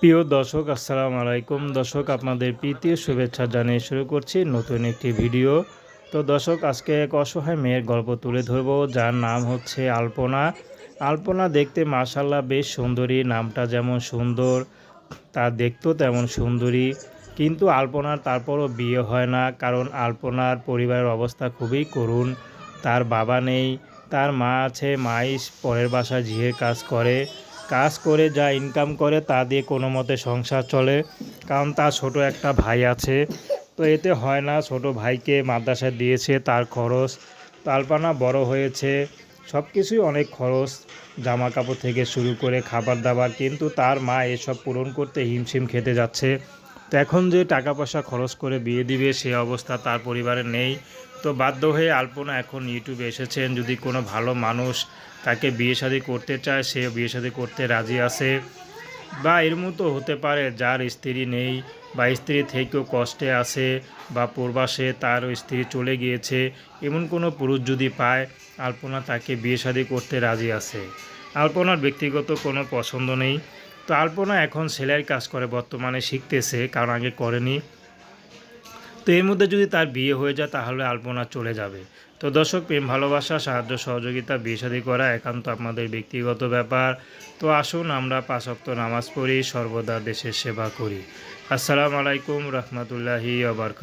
প্রিয় দর্শক, আসসালামু আলাইকুম। দর্শক, আপনাদের প্রীতি শুভেচ্ছা জানিয়ে শুরু করছি নতুন একটি ভিডিও। তো দর্শক, আজকে এক অসহায় মেয়ের গল্প তুলে ধরবো, যার নাম হচ্ছে আলপনা। আলপনা দেখতে মাশাল্লাহ বেশ সুন্দরী, নামটা যেমন সুন্দর, তা দেখতেও তেমন সুন্দরী। কিন্তু আলপনার তারপরও বিয়ে হয় না, কারণ আলপনার পরিবারের অবস্থা খুবই করুণ। তার বাবা নেই, তার মা আছে, মাই পরের বাসায় ঝিয়ের কাজ করে। কাজ করে, যা ইনকাম করে, তা দিয়ে কোনো মতে সংসার চলে। কারণ তার ছোট একটা ভাই আছে। তো এতে হয় না, ছোট ভাইকে মাদ্রাসায় দিয়েছে, তার খরচ। তালপানা বড় হয়েছে সব কিছুই অনেক খরচ। জামা কাপড় থেকে শুরু করে খাবার দাবার, কিন্তু তার মা এসব পূরণ করতে হিমশিম খেতে যাচ্ছে। তো এখন যে টাকা পয়সা খরচ করে বিয়ে দিবে সে অবস্থা তার পরিবারে নেই। তো বাধ্য হয়ে আলপনা এখন ইউটিউবে এসেছেন। যদি কোনো ভালো মানুষ তাকে বিয়ে শাদী করতে চায়, সে বিয়ে শাদী করতে রাজি আছে বা এর মতো হতে পারে যার স্ত্রী নেই বা স্ত্রী থেকেও কষ্টে আছে বা প্রবাসে তার স্ত্রী চলে গিয়েছে, এমন কোনো পুরুষ যদি পায়, আলপনা তাকে বিয়ে শাদী করতে রাজি আছে। আলপনার ব্যক্তিগত কোনো পছন্দ নেই। তো আলপনা এখন সেলাইয়ের কাজ করে, বর্তমানে শিখতেছে, কারণ আগে করেনি। তো এর মধ্যে যদি তার বিয়ে হয়ে যায়, তাহলে আলপনা চলে যাবে। তো দর্শক, প্রেম, ভালোবাসা, সাহায্য, সহযোগিতা, বিয়ে শাদী করা একান্ত আপনাদের ব্যক্তিগত ব্যাপার। তো আসুন আমরা পাঁচক্ত নামাজ পড়ি, সর্বদা দেশের সেবা করি। আসসালামু আলাইকুম, রহমতুল্লাহি আবরকাত